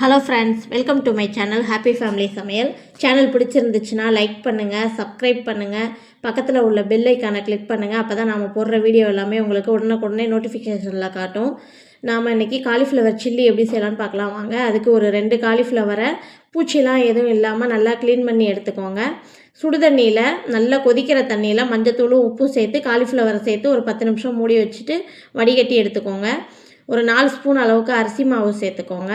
Hello friends welcome to my channel happy family சமையல் channel பிடிச்சிருந்துச்சுன்னா like பண்ணுங்கள் subscribe பண்ணுங்கள் பக்கத்தில் உள்ள பெல் கிளிக் பண்ணுங்கள் அப்போ தான் நாம் போடுற வீடியோ எல்லாமே உங்களுக்கு உடனுக்குடனே நோட்டிஃபிகேஷனில் காட்டும். நாம் இன்றைக்கி காலிஃப்ளவர் சில்லி எப்படி செய்யலாம்னு பார்க்கலாம். வாங்க அதுக்கு ஒரு ரெண்டு காலிஃப்ளவரை பூச்சிலாம் எதுவும் இல்லாமல் நல்லா க்ளீன் பண்ணி எடுத்துக்கோங்க. சுடுதண்ணியில் நல்லா கொதிக்கிற தண்ணியில் மஞ்சத்தூளும் உப்பும் சேர்த்து காலிஃப்ளவரை சேர்த்து ஒரு பத்து நிமிஷம் மூடி வச்சுட்டு வடிகட்டி எடுத்துக்கோங்க. ஒரு நாலு ஸ்பூன் அளவுக்கு அரிசி மாவு சேர்த்துக்கோங்க.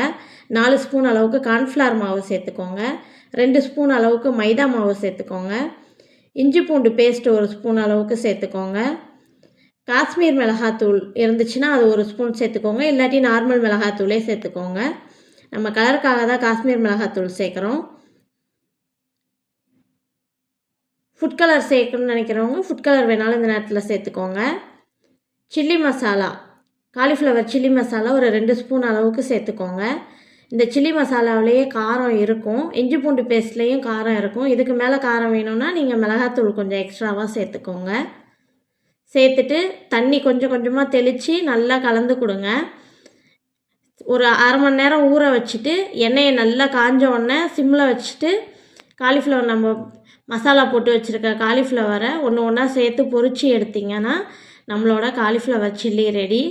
நாலு ஸ்பூன் அளவுக்கு கார்ன்ஃப்ளவர் மாவு சேர்த்துக்கோங்க. ரெண்டு ஸ்பூன் அளவுக்கு மைதா மாவு சேர்த்துக்கோங்க. இஞ்சி பூண்டு பேஸ்ட் ஒரு ஸ்பூன் அளவுக்கு சேர்த்துக்கோங்க. காஷ்மீர் மிளகாத்தூள் இருந்துச்சுன்னா அது ஒரு ஸ்பூன் சேர்த்துக்கோங்க. இல்லாட்டி நார்மல் மிளகாத்தூளே சேர்த்துக்கோங்க. நம்ம கலருக்காக தான் காஷ்மீர் மிளகாத்தூள் சேர்க்குறோம். ஃபுட் கலர் சேர்க்கணும்னு நினைக்கிறவங்க ஃபுட் கலர் வேணாலும் இந்த நேரத்தில் சேர்த்துக்கோங்க. Chilli masala cauliflower chilli masala ஒரு ரெண்டு ஸ்பூன் அளவுக்கு சேர்த்துக்கோங்க. இந்த சில்லி மசாலாவிலேயே காரம் இருக்கும். இஞ்சி பூண்டு பேஸ்ட்லேயும் காரம் இருக்கும். இதுக்கு மேலே காரம் வேணும்னா நீங்கள் மிளகாத்தூள் கொஞ்சம் எக்ஸ்ட்ராவாக சேர்த்துக்கோங்க. சேர்த்துட்டு தண்ணி கொஞ்சம் கொஞ்சமாக தெளித்து நல்லா கலந்து கொடுங்க. ஒரு அரை மணி நேரம் ஊற வச்சுட்டு எண்ணெயை நல்லா காஞ்ச உடனே சிம்மில் வச்சுட்டு காலிஃப்ளவர் நம்ம மசாலா போட்டு வச்சுருக்க காலிஃப்ளவரை ஒன்று ஒன்றா சேர்த்து பொறிச்சு எடுத்திங்கன்னா நம்மளோட காலிஃப்ளவர் சில்லி ரெடி.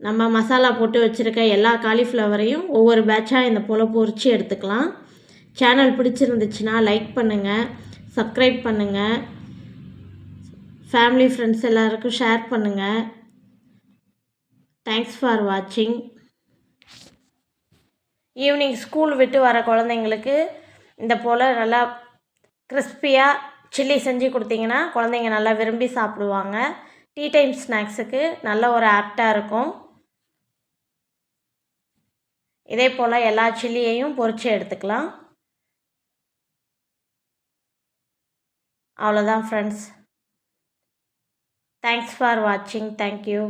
நம்ம மசாலா போட்டு வச்சுருக்க எல்லா காலிஃப்ளவரையும் ஒவ்வொரு பேட்சாக இந்த போல் பொறிச்சு எடுத்துக்கலாம். சேனல் பிடிச்சிருந்துச்சுன்னா லைக் பண்ணுங்கள் சப்ஸ்கிரைப் பண்ணுங்கள் ஃபேமிலி ஃப்ரெண்ட்ஸ் எல்லாருக்கும் ஷேர் பண்ணுங்கள் தேங்க்ஸ் ஃபார் வாட்சிங் ஈவினிங் ஸ்கூல் விட்டு வர குழந்தைங்களுக்கு இந்த போல் நல்லா கிறிஸ்பியாக சில்லி செஞ்சு கொடுத்தீங்கன்னா குழந்தைங்க நல்லா விரும்பி சாப்பிடுவாங்க. டீ டைம் ஸ்நாக்ஸுக்கு நல்ல ஒரு ஆப்டாக இருக்கும். இதே போல் எல்லா சில்லியையும் பொறிச்சு எடுத்துக்கலாம். அவ்வளோதான் ஃப்ரெண்ட்ஸ் தேங்க்ஸ் ஃபார் வாட்சிங் தேங்க்யூ